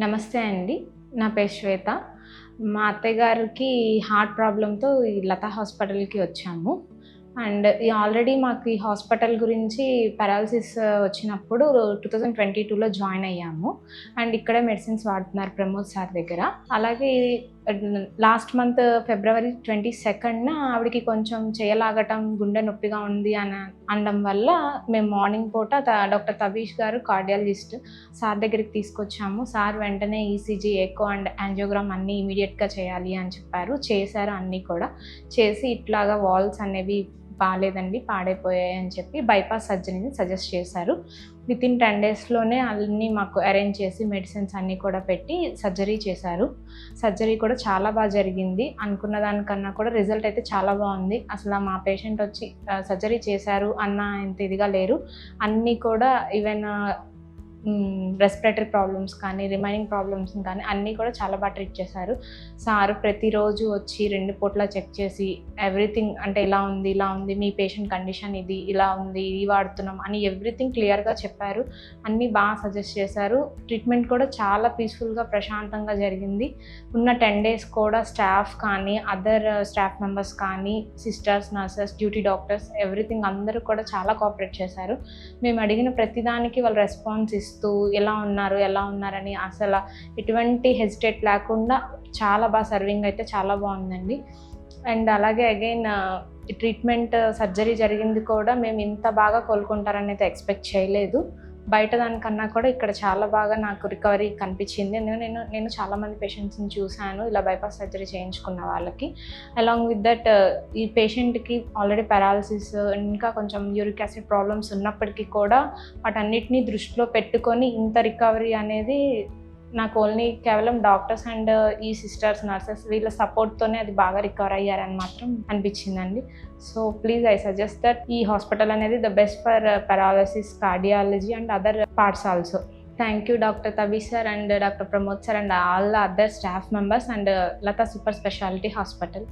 నమస్తే అండి. నా పేరు శ్వేత. మా అత్తయ్య గారికి హార్ట్ ప్రాబ్లంతో ఈ లతా హాస్పిటల్కి వచ్చాము. అండ్ ఈ ఆల్రెడీ మాకు ఈ హాస్పిటల్ గురించి పెరాలసిస్ వచ్చినప్పుడు టూ థౌజండ్ ట్వంటీ టూలో జాయిన్ అయ్యాము. అండ్ ఇక్కడే మెడిసిన్స్ వాడుతున్నారు ప్రమోద్ సార్ దగ్గర. అలాగే లాస్ట్ మంత్ ఫిబ్రవరి ట్వంటీ సెకండ్న ఆవిడకి కొంచెం చేయలాగటం గుండె నొప్పిగా ఉంది అని అనడం వల్ల మేము మార్నింగ్ పూట త- డాక్టర్ తబీష్ గారు కార్డియాలజిస్ట్ సార్ దగ్గరికి తీసుకొచ్చాము. సార్ వెంటనే ఈసీజీ ఎకో అండ్ యాంజియోగ్రామ్ అన్నీ ఇమీడియట్గా చేయాలి అని చెప్పారు. చేశారు అన్నీ కూడా. చేసి ఇట్లాగా వాల్స్ అనేవి బాగాలేదండి పాడైపోయాయి అని చెప్పి బైపాస్ సర్జరీని సజెస్ట్ చేశారు. విత్ ఇన్ టెన్ డేస్లోనే అన్నీ మాకు అరేంజ్ చేసి మెడిసిన్స్ అన్నీ కూడా పెట్టి సర్జరీ చేశారు. సర్జరీ కూడా చాలా బాగా జరిగింది. అనుకున్న దానికన్నా కూడా రిజల్ట్ అయితే చాలా బాగుంది. అసలు మా పేషెంట్ వచ్చి సర్జరీ చేశారు అన్న ఇంత ఇదిగా లేరు. అన్నీ కూడా ఈవెన్ రెస్పిరేటరీ ప్రాబ్లమ్స్ కానీ రిమైనింగ్ ప్రాబ్లమ్స్ కానీ అన్నీ కూడా చాలా బాగా ట్రీట్ చేశారు. సార్ ప్రతిరోజు వచ్చి రెండు పూట్ల చెక్ చేసి ఎవ్రీథింగ్ అంటే ఇలా ఉంది ఇలా ఉంది మీ పేషెంట్ కండిషన్ ఇది ఇలా ఉంది ఇది వాడుతున్నాం అని ఎవ్రీథింగ్ క్లియర్గా చెప్పారు. అన్నీ బాగా సజెస్ట్ చేశారు. ట్రీట్మెంట్ కూడా చాలా పీస్ఫుల్గా ప్రశాంతంగా జరిగింది. ఉన్న టెన్ డేస్ కూడా స్టాఫ్ కానీ అదర్ స్టాఫ్ మెంబర్స్ కానీ sisters nurses duty doctors everything అందరూ కూడా చాలా కోఆపరేట్ చేశారు. మేము అడిగిన ప్రతిదానికి వాళ్ళు రెస్పాన్స్ ఇస్తూ ఎలా ఉన్నారు ఎలా ఉన్నారని అసలు ఎటువంటి హెజిటేట్ లేకుండా చాలా బాగా సర్వింగ్ అయితే చాలా బాగుందండి. అండ్ అలాగే అగైన్ ట్రీట్మెంట్ సర్జరీ జరిగింది కూడా మేము ఇంత బాగా కోలుకుంటారని అయితే ఎక్స్పెక్ట్ చేయలేదు. బయట దానికన్నా కూడా ఇక్కడ చాలా బాగా నాకు రికవరీ కనిపించింది. నేను నేను నేను చాలామంది పేషెంట్స్ని చూశాను. ఇలా బైపాస్ సర్జరీ చేయించుకున్న వాళ్ళకి. అలాంగ్ విత్ దట్ ఈ పేషెంట్కి ఆల్రెడీ పారాలసిస్ ఇంకా కొంచెం యూరిక్ యాసిడ్ ప్రాబ్లమ్స్ ఉన్నప్పటికీ కూడా వాటన్నిటిని దృష్టిలో పెట్టుకొని ఇంత రికవరీ అనేది నాకు ఓన్లీ కేవలం డాక్టర్స్ అండ్ ఈ సిస్టర్స్ నర్సెస్ వీళ్ళ సపోర్ట్తోనే అది బాగా రికవర్ అయ్యారని మాత్రం అనిపించిందండి. So please I suggest that ఈ హాస్పిటల్ అనేది the best for paralysis cardiology and other parts also thank you doctor Tabi sir and doctor Pramod sir and all other staff members and Lata super speciality hospital